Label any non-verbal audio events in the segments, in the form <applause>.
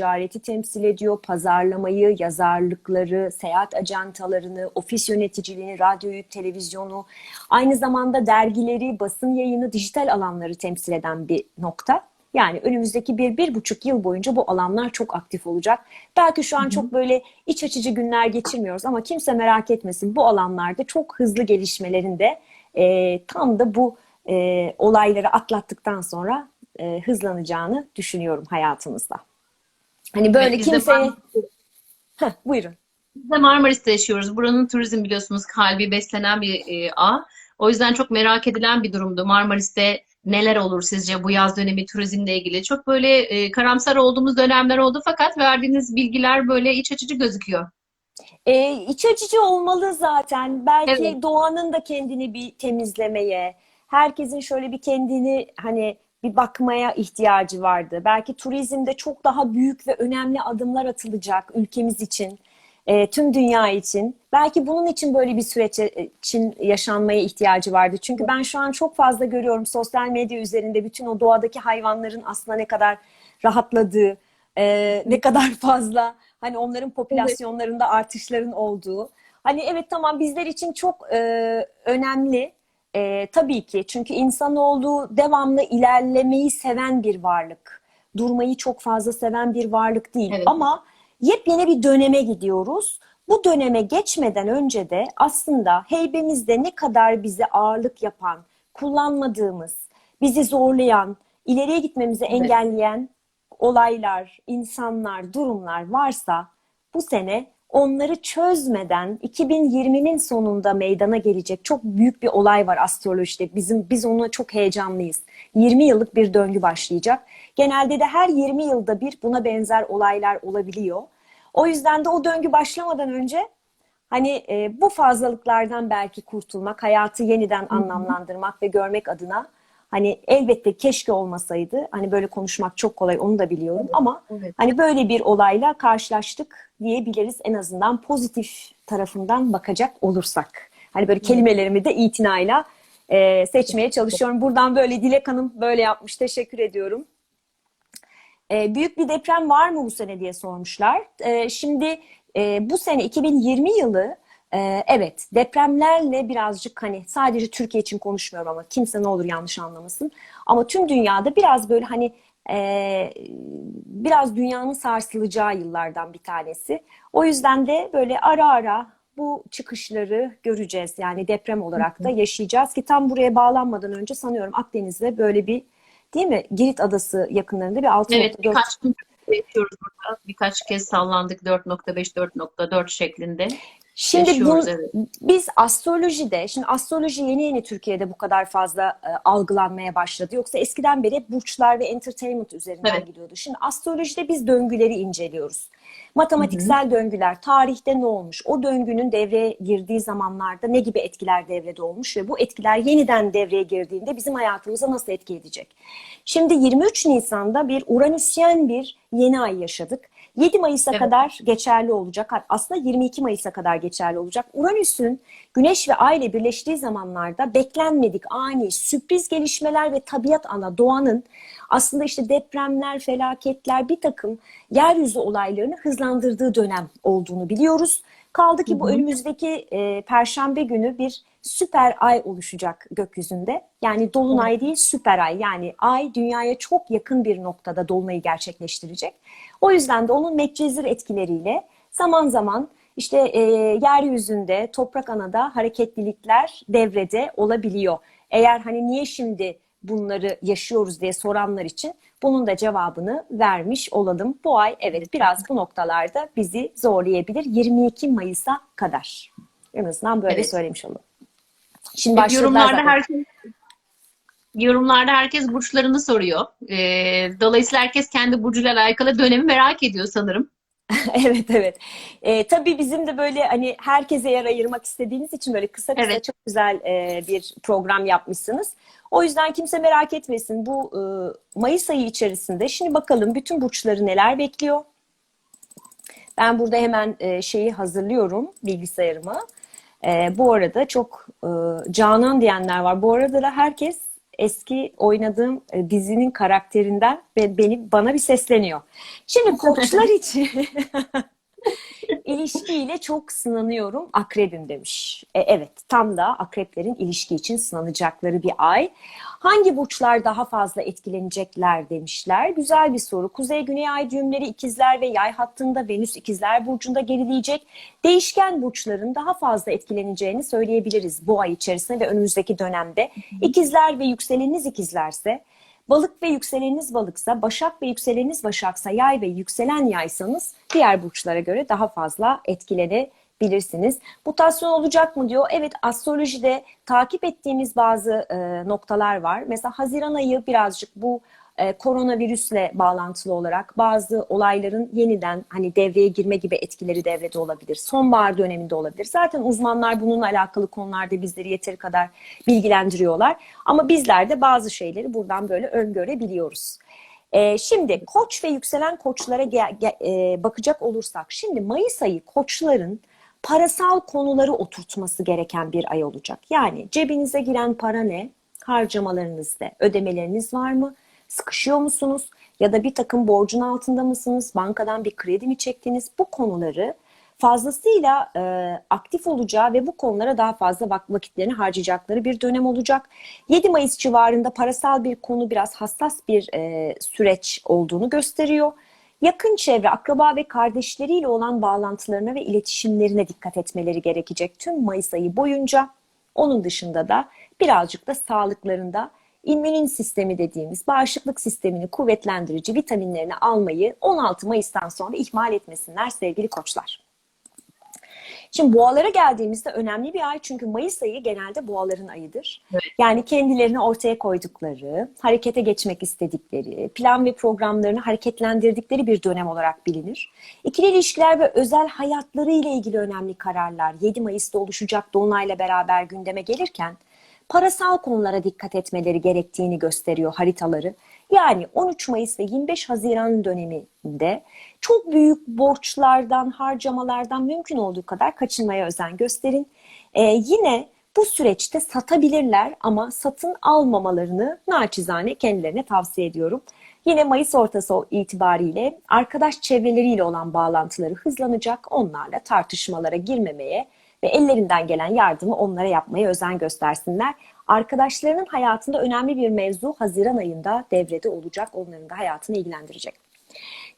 ticareti temsil ediyor, pazarlamayı, yazarlıkları, seyahat ajantalarını, ofis yöneticiliğini, radyoyu, televizyonu, aynı zamanda dergileri, basın yayını, dijital alanları temsil eden bir nokta. Yani önümüzdeki bir, bir buçuk yıl boyunca bu alanlar çok aktif olacak. Belki şu an çok böyle iç açıcı günler geçirmiyoruz ama kimse merak etmesin. Bu alanlarda çok hızlı gelişmelerinde e, tam da bu e, olayları atlattıktan sonra e, hızlanacağını düşünüyorum hayatımızda. Hani böyle Evet, kimseye... Heh, buyurun. Biz de Marmaris'te yaşıyoruz. Buranın turizm biliyorsunuz kalbi beslenen bir e, ağ. O yüzden çok merak edilen bir durumdu. Marmaris'te neler olur sizce bu yaz dönemi turizmle ilgili? Çok böyle e, karamsar olduğumuz dönemler oldu fakat verdiğiniz bilgiler böyle iç açıcı gözüküyor. E, iç açıcı olmalı zaten. Belki Evet. doğanın da kendini bir temizlemeye, herkesin şöyle bir kendini hani bir bakmaya ihtiyacı vardı. Belki turizmde çok daha büyük ve önemli adımlar atılacak ülkemiz için, e, tüm dünya için. Belki bunun için böyle bir süreç için yaşanmaya ihtiyacı vardı. Çünkü ben şu an çok fazla görüyorum sosyal medya üzerinde bütün o doğadaki hayvanların aslında ne kadar rahatladığı, e, ne kadar fazla hani onların popülasyonlarında artışların olduğu. Hani evet tamam bizler için çok e, önemli. E, tabii ki çünkü insanoğlu devamlı ilerlemeyi seven bir varlık. Durmayı çok fazla seven bir varlık değil. Evet. Ama yepyeni bir döneme gidiyoruz. Bu döneme geçmeden önce de aslında heybemizde ne kadar bize ağırlık yapan, kullanmadığımız, bizi zorlayan, ileriye gitmemizi Evet. engelleyen olaylar, insanlar, durumlar varsa bu sene onları çözmeden 2020'nin sonunda meydana gelecek çok büyük bir olay var astrolojide. Bizim biz ona çok heyecanlıyız. 20 yıllık bir döngü başlayacak. Genelde de her 20 yılda bir buna benzer olaylar olabiliyor. O yüzden de o döngü başlamadan önce hani e, bu fazlalıklardan belki kurtulmak, hayatı yeniden anlamlandırmak ve görmek adına hani elbette keşke olmasaydı. Hani böyle konuşmak çok kolay onu da biliyorum ama Evet. hani böyle bir olayla karşılaştık diyebiliriz en azından pozitif tarafından bakacak olursak. Hani böyle kelimelerimi de itinayla e, seçmeye çalışıyorum. Buradan böyle Dilek Hanım böyle yapmış. Teşekkür ediyorum. E, büyük bir deprem var mı bu sene diye sormuşlar. E, şimdi e, bu sene 2020 yılı e, evet depremlerle birazcık hani sadece Türkiye için konuşmuyorum ama kimse ne olur yanlış anlamasın. Ama tüm dünyada biraz böyle hani e, biraz dünyanın sarsılacağı yıllardan bir tanesi. O yüzden de böyle ara ara bu çıkışları göreceğiz. Yani deprem olarak da yaşayacağız ki tam buraya bağlanmadan önce sanıyorum Akdeniz'de böyle bir değil mi? Girit Adası yakınlarında bir 6.4 Evet, birkaç gün yaşıyoruz burada. Birkaç kez sallandık 4.5, 4.4 şeklinde. Şimdi bu, evet. biz astrolojide, şimdi astroloji yeni yeni Türkiye'de bu kadar fazla e, algılanmaya başladı. Yoksa eskiden beri hep burçlar ve entertainment üzerinden Evet. gidiyordu. Şimdi astrolojide biz döngüleri inceliyoruz. Matematiksel döngüler, tarihte ne olmuş, o döngünün devreye girdiği zamanlarda ne gibi etkiler devrede olmuş ve bu etkiler yeniden devreye girdiğinde bizim hayatımıza nasıl etki edecek? Şimdi 23 Nisan'da bir Uranüsyen bir yeni ay yaşadık. 7 Mayıs'a Evet. kadar geçerli olacak. Aslında 22 Mayıs'a kadar geçerli olacak. Uranüs'ün Güneş ve Ay ile birleştiği zamanlarda beklenmedik, ani, sürpriz gelişmeler ve tabiat ana, doğanın aslında işte depremler, felaketler, bir takım yeryüzü olaylarını hızlandırdığı dönem olduğunu biliyoruz. Kaldı ki bu önümüzdeki e, Perşembe günü bir süper ay oluşacak gökyüzünde. Yani dolunay değil süper ay. Yani ay dünyaya çok yakın bir noktada dolunayı gerçekleştirecek. O yüzden de onun metcezir etkileriyle zaman zaman işte e, yeryüzünde, toprak anada hareketlilikler devrede olabiliyor. Eğer hani niye şimdi bunları yaşıyoruz diye soranlar için bunun da cevabını vermiş olalım. Bu ay evet biraz bu noktalarda bizi zorlayabilir 22 Mayıs'a kadar. En azından böyle Evet. söylemiş olalım. Şimdi başladılar Yorumlarda zaten. herkes yorumlarda herkes burçlarını soruyor. Ee, dolayısıyla herkes kendi burcuyla alakalı dönemi merak ediyor sanırım. <laughs> Evet evet. Ee, tabii bizim de böyle hani herkese yer ayırmak istediğiniz için böyle kısa kısa Evet. çok güzel e, bir program yapmışsınız. O yüzden kimse merak etmesin. Bu e, Mayıs ayı içerisinde şimdi bakalım bütün burçları neler bekliyor. Ben burada hemen e, şeyi hazırlıyorum bilgisayarıma. E, bu arada çok e, Canan diyenler var. Bu arada da herkes eski oynadığım e, dizinin karakterinden ve beni bana bir sesleniyor. Şimdi <laughs> koçlar için <laughs> ilişkiyle çok sınanıyorum akrebim demiş. E, evet tam da akreplerin ilişki için sınanacakları bir ay. Hangi burçlar daha fazla etkilenecekler demişler. Güzel bir soru. Kuzey Güney Ay düğümleri ikizler ve yay hattında Venüs ikizler burcunda gerileyecek. Değişken burçların daha fazla etkileneceğini söyleyebiliriz bu ay içerisinde ve önümüzdeki dönemde. İkizler ve yükseleniniz ikizlerse Balık ve yükseleniniz balıksa, başak ve yükseleniniz başaksa, yay ve yükselen yaysanız diğer burçlara göre daha fazla etkilenebilirsiniz. Mutasyon olacak mı diyor. Evet astrolojide takip ettiğimiz bazı e, noktalar var. Mesela Haziran ayı birazcık bu e, koronavirüsle bağlantılı olarak bazı olayların yeniden hani devreye girme gibi etkileri devrede olabilir. Sonbahar döneminde olabilir. Zaten uzmanlar bununla alakalı konularda bizleri yeteri kadar bilgilendiriyorlar. Ama bizler de bazı şeyleri buradan böyle öngörebiliyoruz. E, şimdi koç ve yükselen koçlara ge- ge- e, bakacak olursak şimdi Mayıs ayı koçların parasal konuları oturtması gereken bir ay olacak. Yani cebinize giren para ne? Harcamalarınız ne? Ödemeleriniz var mı? Sıkışıyor musunuz? Ya da bir takım borcun altında mısınız? Bankadan bir kredi mi çektiniz? Bu konuları fazlasıyla e, aktif olacağı ve bu konulara daha fazla vak- vakitlerini harcayacakları bir dönem olacak. 7 Mayıs civarında parasal bir konu biraz hassas bir e, süreç olduğunu gösteriyor. Yakın çevre, akraba ve kardeşleriyle olan bağlantılarına ve iletişimlerine dikkat etmeleri gerekecek tüm Mayıs ayı boyunca. Onun dışında da birazcık da sağlıklarında immün sistemi dediğimiz bağışıklık sistemini kuvvetlendirici vitaminlerini almayı 16 Mayıs'tan sonra ihmal etmesinler sevgili koçlar. Şimdi boğalara geldiğimizde önemli bir ay çünkü Mayıs ayı genelde boğaların ayıdır. Evet. Yani kendilerini ortaya koydukları, harekete geçmek istedikleri, plan ve programlarını hareketlendirdikleri bir dönem olarak bilinir. İkili ilişkiler ve özel hayatları ile ilgili önemli kararlar 7 Mayıs'ta oluşacak dolunayla beraber gündeme gelirken parasal konulara dikkat etmeleri gerektiğini gösteriyor haritaları. Yani 13 Mayıs ve 25 Haziran döneminde çok büyük borçlardan, harcamalardan mümkün olduğu kadar kaçınmaya özen gösterin. Ee, yine bu süreçte satabilirler ama satın almamalarını naçizane kendilerine tavsiye ediyorum. Yine Mayıs ortası itibariyle arkadaş çevreleriyle olan bağlantıları hızlanacak. Onlarla tartışmalara girmemeye ve ellerinden gelen yardımı onlara yapmaya özen göstersinler. Arkadaşlarının hayatında önemli bir mevzu Haziran ayında devrede olacak. Onların da hayatını ilgilendirecek.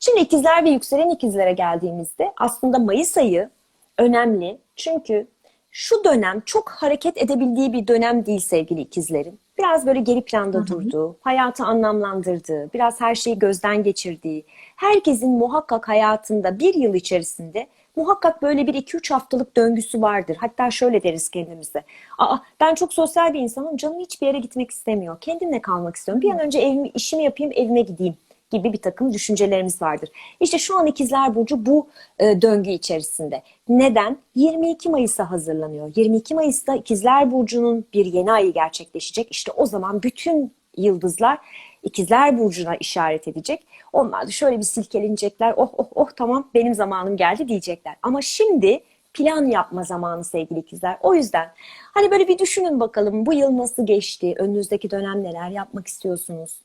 Şimdi ikizler ve yükselen ikizlere geldiğimizde aslında Mayıs ayı önemli. Çünkü şu dönem çok hareket edebildiği bir dönem değil sevgili ikizlerin. Biraz böyle geri planda durduğu, hayatı anlamlandırdığı, biraz her şeyi gözden geçirdiği, herkesin muhakkak hayatında bir yıl içerisinde muhakkak böyle bir iki üç haftalık döngüsü vardır. Hatta şöyle deriz kendimize. Aa ben çok sosyal bir insanım. Canım hiçbir yere gitmek istemiyor. Kendimle kalmak istiyorum. Bir an önce evimi, işimi yapayım, evime gideyim gibi bir takım düşüncelerimiz vardır. İşte şu an İkizler Burcu bu e, döngü içerisinde. Neden? 22 Mayıs'a hazırlanıyor. 22 Mayıs'ta İkizler Burcu'nun bir yeni ayı gerçekleşecek. İşte o zaman bütün yıldızlar İkizler Burcu'na işaret edecek. Onlar da şöyle bir silkelenecekler. Oh oh oh tamam benim zamanım geldi diyecekler. Ama şimdi plan yapma zamanı sevgili ikizler. O yüzden hani böyle bir düşünün bakalım bu yıl nasıl geçti? Önünüzdeki dönem neler yapmak istiyorsunuz?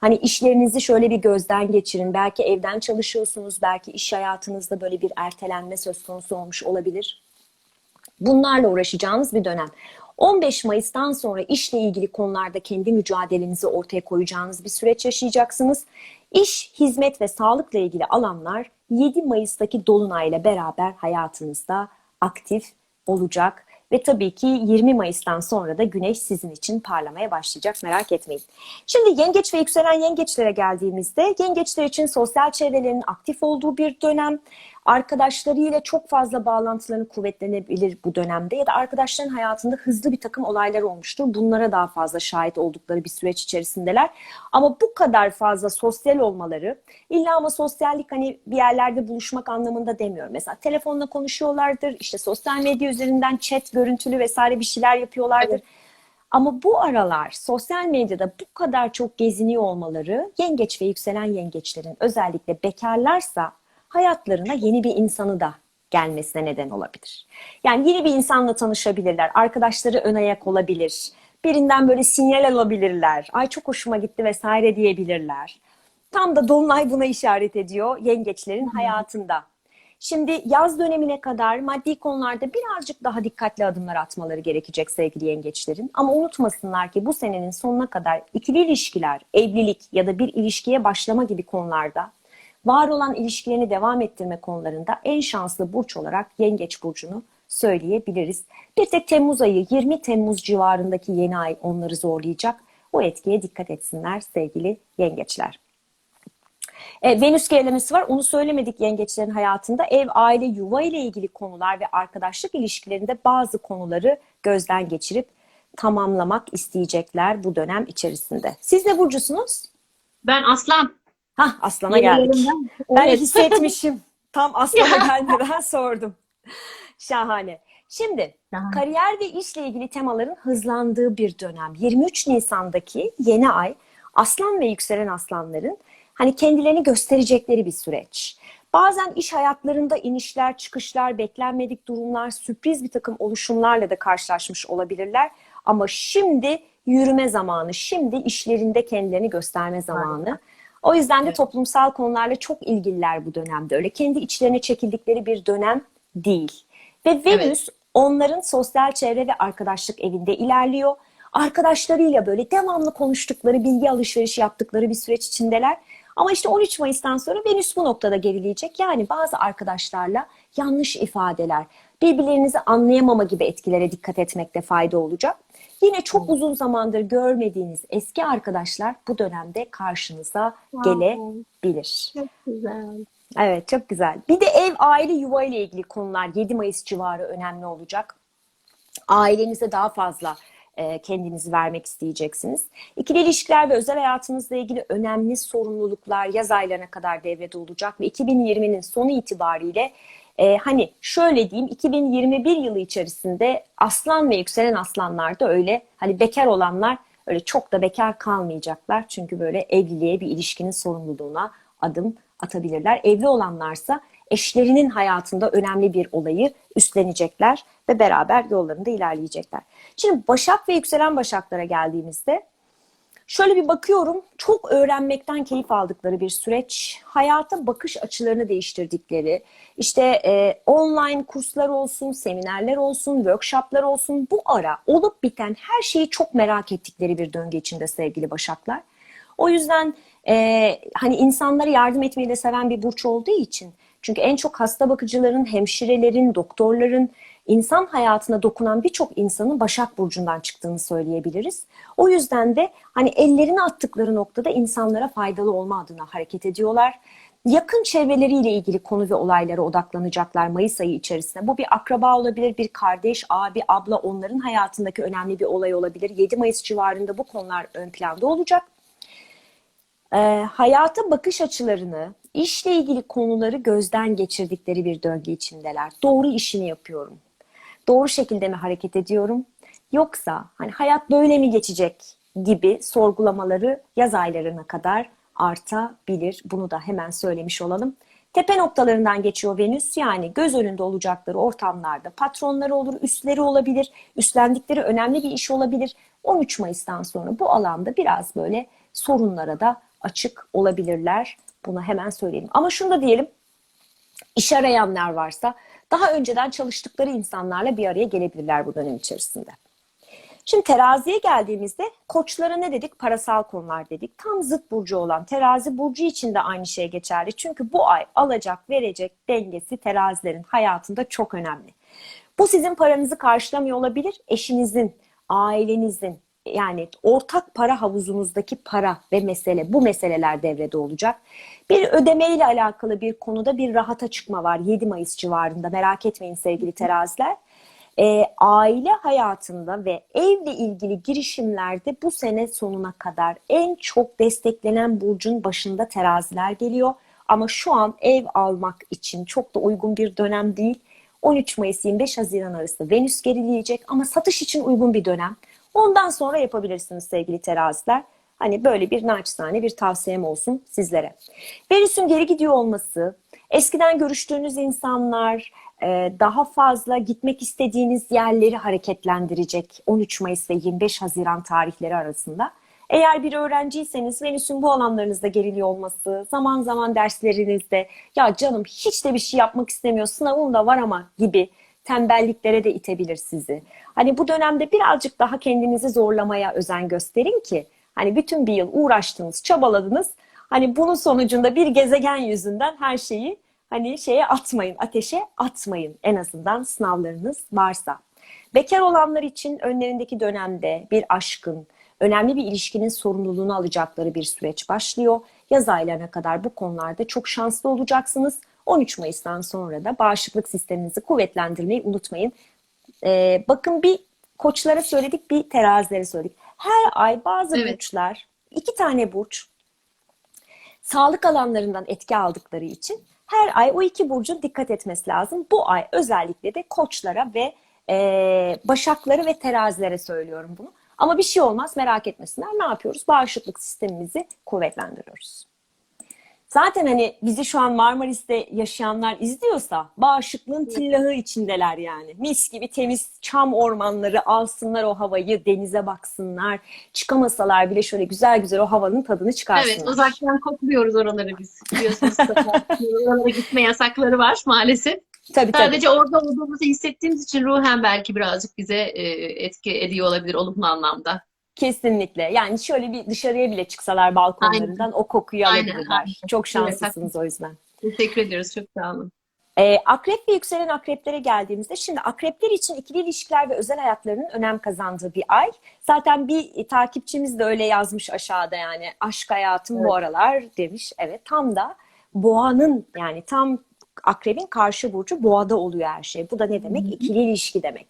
Hani işlerinizi şöyle bir gözden geçirin. Belki evden çalışıyorsunuz, belki iş hayatınızda böyle bir ertelenme söz konusu olmuş olabilir. Bunlarla uğraşacağınız bir dönem. 15 Mayıs'tan sonra işle ilgili konularda kendi mücadelenizi ortaya koyacağınız bir süreç yaşayacaksınız. İş, hizmet ve sağlıkla ilgili alanlar 7 Mayıs'taki dolunayla beraber hayatınızda aktif olacak. Ve tabii ki 20 Mayıs'tan sonra da güneş sizin için parlamaya başlayacak merak etmeyin. Şimdi yengeç ve yükselen yengeçlere geldiğimizde yengeçler için sosyal çevrelerin aktif olduğu bir dönem. Arkadaşlarıyla çok fazla bağlantılarını kuvvetlenebilir bu dönemde ya da arkadaşların hayatında hızlı bir takım olaylar olmuştur. Bunlara daha fazla şahit oldukları bir süreç içerisindeler. Ama bu kadar fazla sosyal olmaları illa ama sosyallik hani bir yerlerde buluşmak anlamında demiyorum. Mesela telefonla konuşuyorlardır, işte sosyal medya üzerinden chat, görüntülü vesaire bir şeyler yapıyorlardır. Evet. Ama bu aralar sosyal medyada bu kadar çok geziniyor olmaları yengeç ve yükselen yengeçlerin özellikle bekarlarsa hayatlarına yeni bir insanı da gelmesine neden olabilir. Yani yeni bir insanla tanışabilirler, arkadaşları ön ayak olabilir. Birinden böyle sinyal alabilirler. Ay çok hoşuma gitti vesaire diyebilirler. Tam da Dolunay buna işaret ediyor yengeçlerin hayatında. Şimdi yaz dönemine kadar maddi konularda birazcık daha dikkatli adımlar atmaları gerekecek sevgili yengeçlerin. Ama unutmasınlar ki bu senenin sonuna kadar ikili ilişkiler, evlilik ya da bir ilişkiye başlama gibi konularda var olan ilişkilerini devam ettirme konularında en şanslı burç olarak yengeç burcunu söyleyebiliriz. Bir tek Temmuz ayı 20 Temmuz civarındaki yeni ay onları zorlayacak. O etkiye dikkat etsinler sevgili yengeçler. E, Venüs gerilemesi var. Onu söylemedik yengeçlerin hayatında. Ev, aile, yuva ile ilgili konular ve arkadaşlık ilişkilerinde bazı konuları gözden geçirip tamamlamak isteyecekler bu dönem içerisinde. Siz ne burcusunuz? Ben aslan. Hah aslana geldik. Ben Evet. hissetmişim. <laughs> Tam aslana gelmeden sordum. Şahane. Şimdi Şahane. kariyer ve işle ilgili temaların hızlandığı bir dönem. 23 Nisan'daki yeni ay aslan ve yükselen aslanların hani kendilerini gösterecekleri bir süreç. Bazen iş hayatlarında inişler, çıkışlar, beklenmedik durumlar, sürpriz bir takım oluşumlarla da karşılaşmış olabilirler. Ama şimdi yürüme zamanı, şimdi işlerinde kendilerini gösterme zamanı. O yüzden de Evet. toplumsal konularla çok ilgililer bu dönemde. Öyle kendi içlerine çekildikleri bir dönem değil. Ve Venüs onların sosyal çevre ve arkadaşlık evinde ilerliyor. Arkadaşlarıyla böyle devamlı konuştukları, bilgi alışverişi yaptıkları bir süreç içindeler. Ama işte 13 Mayıs'tan sonra Venüs bu noktada gerileyecek. Yani bazı arkadaşlarla yanlış ifadeler, birbirlerinizi anlayamama gibi etkilere dikkat etmekte fayda olacak. Yine çok uzun zamandır görmediğiniz eski arkadaşlar bu dönemde karşınıza gelebilir. Çok güzel. Evet çok güzel. Bir de ev, aile, yuva ile ilgili konular 7 Mayıs civarı önemli olacak. Ailenize daha fazla e, kendinizi vermek isteyeceksiniz. İkili ilişkiler ve özel hayatınızla ilgili önemli sorumluluklar yaz aylarına kadar devrede olacak ve 2020'nin sonu itibariyle e, hani şöyle diyeyim 2021 yılı içerisinde aslan ve yükselen aslanlar da öyle hani bekar olanlar öyle çok da bekar kalmayacaklar. Çünkü böyle evliliğe bir ilişkinin sorumluluğuna adım atabilirler. Evli olanlarsa eşlerinin hayatında önemli bir olayı üstlenecekler ve beraber yollarında ilerleyecekler. Şimdi Başak ve yükselen Başaklara geldiğimizde şöyle bir bakıyorum çok öğrenmekten keyif aldıkları bir süreç, hayata bakış açılarını değiştirdikleri, işte e, online kurslar olsun, seminerler olsun, workshoplar olsun bu ara olup biten her şeyi çok merak ettikleri bir döngü içinde sevgili Başaklar. O yüzden e, hani insanlara yardım etmeyi de seven bir burç olduğu için çünkü en çok hasta bakıcıların, hemşirelerin, doktorların, insan hayatına dokunan birçok insanın Başak Burcu'ndan çıktığını söyleyebiliriz. O yüzden de hani ellerini attıkları noktada insanlara faydalı olma adına hareket ediyorlar. Yakın çevreleriyle ilgili konu ve olaylara odaklanacaklar Mayıs ayı içerisinde. Bu bir akraba olabilir, bir kardeş, abi, abla onların hayatındaki önemli bir olay olabilir. 7 Mayıs civarında bu konular ön planda olacak e, hayata bakış açılarını, işle ilgili konuları gözden geçirdikleri bir döngü içindeler. Doğru işimi yapıyorum. Doğru şekilde mi hareket ediyorum? Yoksa hani hayat böyle mi geçecek gibi sorgulamaları yaz aylarına kadar artabilir. Bunu da hemen söylemiş olalım. Tepe noktalarından geçiyor Venüs yani göz önünde olacakları ortamlarda patronları olur, üstleri olabilir, üstlendikleri önemli bir iş olabilir. 13 Mayıs'tan sonra bu alanda biraz böyle sorunlara da açık olabilirler. Bunu hemen söyleyeyim. Ama şunu da diyelim, iş arayanlar varsa daha önceden çalıştıkları insanlarla bir araya gelebilirler bu dönem içerisinde. Şimdi teraziye geldiğimizde koçlara ne dedik? Parasal konular dedik. Tam zıt burcu olan terazi burcu için de aynı şey geçerli. Çünkü bu ay alacak verecek dengesi terazilerin hayatında çok önemli. Bu sizin paranızı karşılamıyor olabilir. Eşinizin, ailenizin yani ortak para havuzunuzdaki para ve mesele bu meseleler devrede olacak. Bir ödeme ile alakalı bir konuda bir rahata çıkma var 7 Mayıs civarında merak etmeyin sevgili teraziler e, aile hayatında ve evle ilgili girişimlerde bu sene sonuna kadar en çok desteklenen burcun başında teraziler geliyor. Ama şu an ev almak için çok da uygun bir dönem değil. 13 Mayıs 25 Haziran arası Venüs gerileyecek ama satış için uygun bir dönem. Ondan sonra yapabilirsiniz sevgili teraziler. Hani böyle bir naçizane bir tavsiyem olsun sizlere. Venüs'ün geri gidiyor olması, Eskiden görüştüğünüz insanlar, e, daha fazla gitmek istediğiniz yerleri hareketlendirecek 13 Mayıs ve 25 Haziran tarihleri arasında. Eğer bir öğrenciyseniz Venüs'ün bu alanlarınızda geriliyor olması, zaman zaman derslerinizde ya canım hiç de bir şey yapmak istemiyor, sınavım da var ama gibi tembelliklere de itebilir sizi. Hani bu dönemde birazcık daha kendinizi zorlamaya özen gösterin ki hani bütün bir yıl uğraştınız, çabaladınız. Hani bunun sonucunda bir gezegen yüzünden her şeyi hani şeye atmayın, ateşe atmayın en azından sınavlarınız varsa. Bekar olanlar için önlerindeki dönemde bir aşkın, önemli bir ilişkinin sorumluluğunu alacakları bir süreç başlıyor. Yaz aylarına kadar bu konularda çok şanslı olacaksınız. 13 Mayıs'tan sonra da bağışıklık sisteminizi kuvvetlendirmeyi unutmayın. Ee, bakın bir koçlara söyledik, bir terazilere söyledik. Her ay bazı Evet. burçlar, iki tane burç sağlık alanlarından etki aldıkları için her ay o iki burcun dikkat etmesi lazım. Bu ay özellikle de koçlara ve e, başakları ve terazilere söylüyorum bunu. Ama bir şey olmaz merak etmesinler. Ne yapıyoruz? Bağışıklık sistemimizi kuvvetlendiriyoruz. Zaten hani bizi şu an Marmaris'te yaşayanlar izliyorsa bağışıklığın tillahı içindeler yani. Mis gibi temiz çam ormanları alsınlar o havayı, denize baksınlar. Çıkamasalar bile şöyle güzel güzel o havanın tadını çıkarsınlar. Evet, uzaktan kokluyoruz oraları biz. Biliyorsunuz oralara gitme yasakları var maalesef. Tabii tabii. Sadece orada olduğumuzu hissettiğimiz için ruhen belki birazcık bize e, etki ediyor olabilir olumlu anlamda. Kesinlikle. Yani şöyle bir dışarıya bile çıksalar balkonlarından o kokuyu Aynen, alabilirler. aynen. Çok Evet, şanslısınız o yüzden. Teşekkür ediyoruz. Çok sağ olun. Ee, akrep ve yükselen akreplere geldiğimizde şimdi akrepler için ikili ilişkiler ve özel hayatlarının önem kazandığı bir ay. Zaten bir e, takipçimiz de öyle yazmış aşağıda yani aşk hayatım bu Evet. aralar demiş. Evet tam da boğanın yani tam akrebin karşı burcu boğada oluyor her şey. Bu da ne demek? İkili ilişki demek.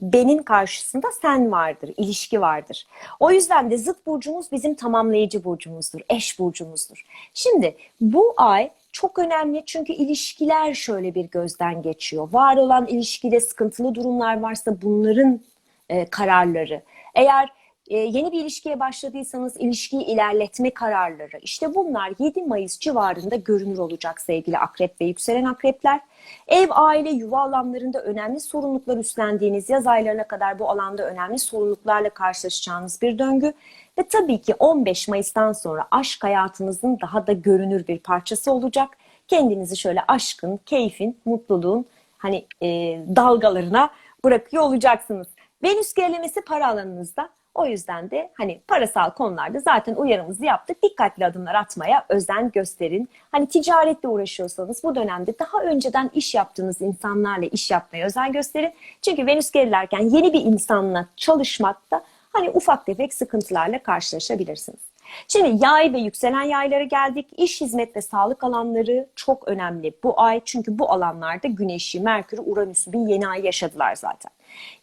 Benin karşısında sen vardır, ilişki vardır. O yüzden de zıt burcumuz bizim tamamlayıcı burcumuzdur, eş burcumuzdur. Şimdi bu ay çok önemli çünkü ilişkiler şöyle bir gözden geçiyor. Var olan ilişkide sıkıntılı durumlar varsa bunların e, kararları. Eğer e, yeni bir ilişkiye başladıysanız ilişkiyi ilerletme kararları. İşte bunlar 7 Mayıs civarında görünür olacak sevgili akrep ve yükselen akrepler. Ev, aile, yuva alanlarında önemli sorumluluklar üstlendiğiniz yaz aylarına kadar bu alanda önemli sorumluluklarla karşılaşacağınız bir döngü. Ve tabii ki 15 Mayıs'tan sonra aşk hayatınızın daha da görünür bir parçası olacak. Kendinizi şöyle aşkın, keyfin, mutluluğun hani e, dalgalarına bırakıyor olacaksınız. Venüs gerilemesi para alanınızda. O yüzden de hani parasal konularda zaten uyarımızı yaptık. Dikkatli adımlar atmaya özen gösterin. Hani ticaretle uğraşıyorsanız bu dönemde daha önceden iş yaptığınız insanlarla iş yapmaya özen gösterin. Çünkü Venüs gerilerken yeni bir insanla çalışmakta hani ufak tefek sıkıntılarla karşılaşabilirsiniz. Şimdi yay ve yükselen yaylara geldik. İş, hizmet ve sağlık alanları çok önemli bu ay. Çünkü bu alanlarda Güneş'i, Merkür'ü, Uranüs'ü bir yeni ay yaşadılar zaten.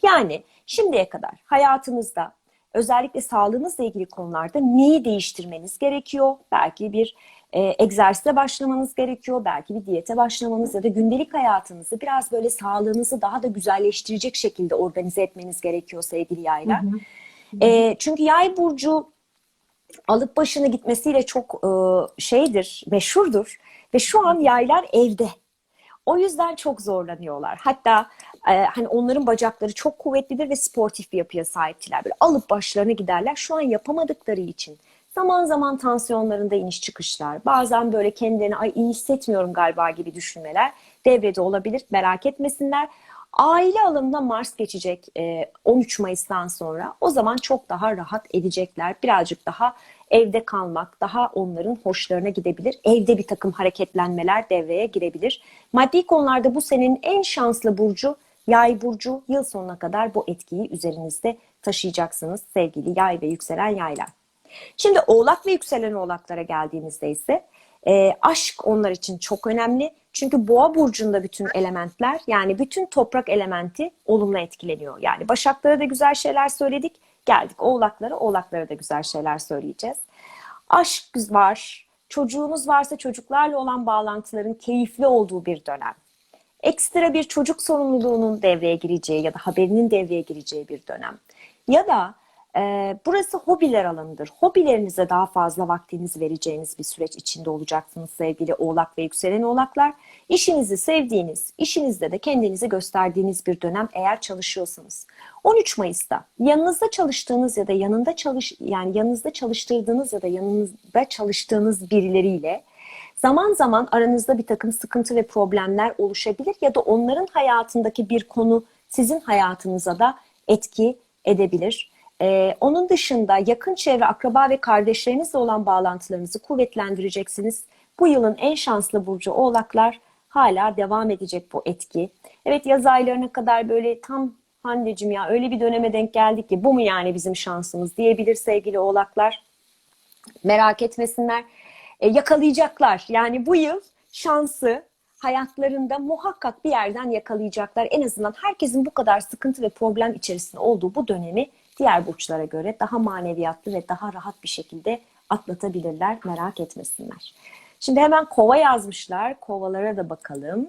Yani şimdiye kadar hayatınızda özellikle sağlığınızla ilgili konularda neyi değiştirmeniz gerekiyor? Belki bir e, egzersize başlamanız gerekiyor, belki bir diyete başlamanız ya da gündelik hayatınızı biraz böyle sağlığınızı daha da güzelleştirecek şekilde organize etmeniz gerekiyor sevgili yaylar. E, çünkü yay burcu alıp başını gitmesiyle çok e, şeydir, meşhurdur ve şu an yaylar evde. O yüzden çok zorlanıyorlar. Hatta e, hani onların bacakları çok kuvvetlidir ve sportif bir yapıya sahiptiler. Böyle alıp başlarına giderler. Şu an yapamadıkları için zaman zaman tansiyonlarında iniş çıkışlar, bazen böyle kendilerini ay iyi hissetmiyorum galiba gibi düşünmeler devrede olabilir. Merak etmesinler. Aile alanına Mars geçecek e, 13 Mayıs'tan sonra. O zaman çok daha rahat edecekler. Birazcık daha evde kalmak daha onların hoşlarına gidebilir. Evde bir takım hareketlenmeler devreye girebilir. Maddi konularda bu senin en şanslı burcu Yay burcu yıl sonuna kadar bu etkiyi üzerinizde taşıyacaksınız sevgili yay ve yükselen yaylar. Şimdi oğlak ve yükselen oğlaklara geldiğimizde ise e, aşk onlar için çok önemli. Çünkü boğa burcunda bütün elementler yani bütün toprak elementi olumlu etkileniyor. Yani başaklara da güzel şeyler söyledik. Geldik oğlaklara, oğlaklara da güzel şeyler söyleyeceğiz. Aşk var, çocuğunuz varsa çocuklarla olan bağlantıların keyifli olduğu bir dönem. Ekstra bir çocuk sorumluluğunun devreye gireceği ya da haberinin devreye gireceği bir dönem. Ya da e, burası hobiler alanıdır. Hobilerinize daha fazla vaktinizi vereceğiniz bir süreç içinde olacaksınız sevgili oğlak ve yükselen oğlaklar. İşinizi sevdiğiniz, işinizde de kendinizi gösterdiğiniz bir dönem eğer çalışıyorsanız. 13 Mayıs'ta yanınızda çalıştığınız ya da yanında çalış yani yanınızda çalıştırdığınız ya da yanınızda çalıştığınız birileriyle zaman zaman aranızda bir takım sıkıntı ve problemler oluşabilir ya da onların hayatındaki bir konu sizin hayatınıza da etki edebilir. Ee, onun dışında yakın çevre, akraba ve kardeşlerinizle olan bağlantılarınızı kuvvetlendireceksiniz. Bu yılın en şanslı burcu oğlaklar hala devam edecek bu etki. Evet yaz aylarına kadar böyle tam Hande'cim ya öyle bir döneme denk geldik ki bu mu yani bizim şansımız diyebilir sevgili oğlaklar. Merak etmesinler. E, yakalayacaklar. Yani bu yıl şansı hayatlarında muhakkak bir yerden yakalayacaklar. En azından herkesin bu kadar sıkıntı ve problem içerisinde olduğu bu dönemi diğer burçlara göre daha maneviyatlı ve daha rahat bir şekilde atlatabilirler. Merak etmesinler. Şimdi hemen kova yazmışlar. Kovalara da bakalım.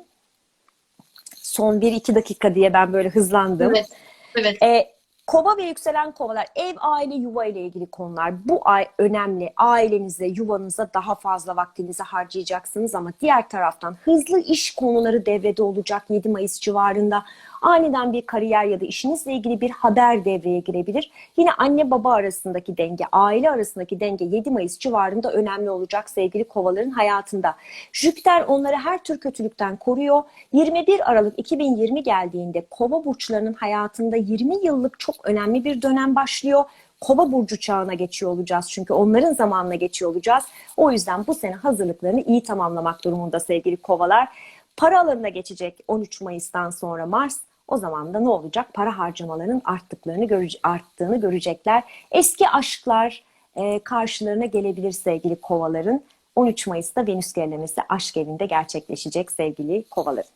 Son 1-2 dakika diye ben böyle hızlandım. Evet. Evet. E, kova ve yükselen kovalar, ev, aile, yuva ile ilgili konular. Bu ay önemli. Ailenize, yuvanıza daha fazla vaktinizi harcayacaksınız ama diğer taraftan hızlı iş konuları devrede olacak 7 Mayıs civarında. Aniden bir kariyer ya da işinizle ilgili bir haber devreye girebilir. Yine anne baba arasındaki denge, aile arasındaki denge 7 Mayıs civarında önemli olacak sevgili kovaların hayatında. Jüpiter onları her tür kötülükten koruyor. 21 Aralık 2020 geldiğinde kova burçlarının hayatında 20 yıllık çok önemli bir dönem başlıyor. Kova burcu çağına geçiyor olacağız çünkü onların zamanına geçiyor olacağız. O yüzden bu sene hazırlıklarını iyi tamamlamak durumunda sevgili kovalar. Para alanına geçecek 13 Mayıs'tan sonra Mars. O zaman da ne olacak? Para harcamalarının arttıklarını görece- arttığını görecekler. Eski aşklar e, karşılarına gelebilir sevgili kovaların. 13 Mayıs'ta Venüs gerilemesi aşk evinde gerçekleşecek sevgili kovaların.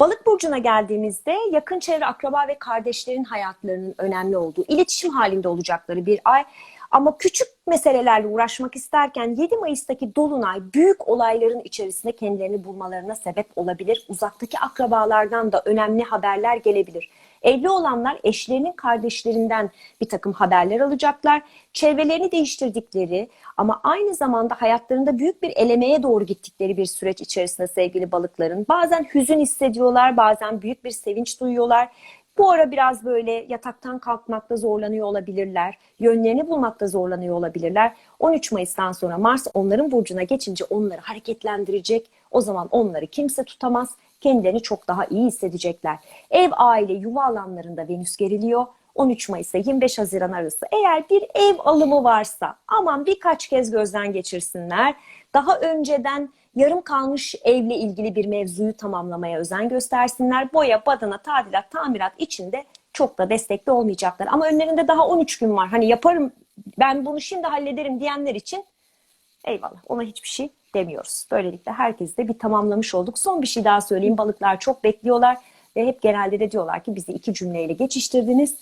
Balık burcuna geldiğimizde yakın çevre, akraba ve kardeşlerin hayatlarının önemli olduğu, iletişim halinde olacakları bir ay. Ama küçük meselelerle uğraşmak isterken 7 Mayıs'taki dolunay büyük olayların içerisinde kendilerini bulmalarına sebep olabilir. Uzaktaki akrabalardan da önemli haberler gelebilir. Evli olanlar eşlerinin kardeşlerinden bir takım haberler alacaklar. Çevrelerini değiştirdikleri ama aynı zamanda hayatlarında büyük bir elemeye doğru gittikleri bir süreç içerisinde sevgili balıkların. Bazen hüzün hissediyorlar, bazen büyük bir sevinç duyuyorlar. Bu ara biraz böyle yataktan kalkmakta zorlanıyor olabilirler. Yönlerini bulmakta zorlanıyor olabilirler. 13 Mayıs'tan sonra Mars onların burcuna geçince onları hareketlendirecek. O zaman onları kimse tutamaz. Kendilerini çok daha iyi hissedecekler. Ev, aile, yuva alanlarında Venüs geriliyor. 13 Mayıs ile 25 Haziran arası eğer bir ev alımı varsa aman birkaç kez gözden geçirsinler. Daha önceden yarım kalmış evle ilgili bir mevzuyu tamamlamaya özen göstersinler. Boya, badana, tadilat, tamirat içinde çok da destekli olmayacaklar. Ama önlerinde daha 13 gün var. Hani yaparım ben bunu şimdi hallederim diyenler için eyvallah ona hiçbir şey demiyoruz. Böylelikle herkesi de bir tamamlamış olduk. Son bir şey daha söyleyeyim. Balıklar çok bekliyorlar ve hep genelde de diyorlar ki bizi iki cümleyle geçiştirdiniz.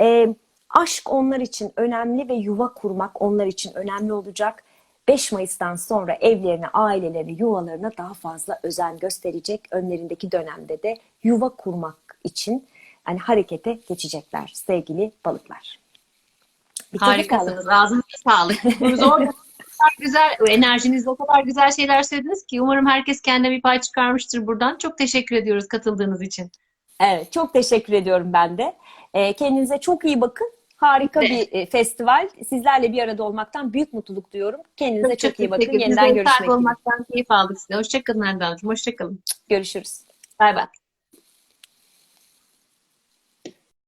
Ee, aşk onlar için önemli ve yuva kurmak onlar için önemli olacak. 5 Mayıs'tan sonra evlerine, ailelerine, yuvalarına daha fazla özen gösterecek. Önlerindeki dönemde de yuva kurmak için hani harekete geçecekler sevgili balıklar. Bir. Harikasınız. Ağzınıza sağlık. <laughs> Zor. güzel, enerjinizle o kadar güzel şeyler söylediniz ki umarım herkes kendine bir pay çıkarmıştır buradan. Çok teşekkür ediyoruz katıldığınız için. Evet, çok teşekkür ediyorum ben de. Ee, kendinize çok iyi bakın. Harika bir e, festival. Sizlerle bir arada olmaktan büyük mutluluk duyuyorum. Kendinize çok, iyi bakın. Yeniden görüşmek üzere. olmaktan keyif aldık size. Hoşçakalın Erdemciğim. Hoşçakalın. Görüşürüz. Bay bay.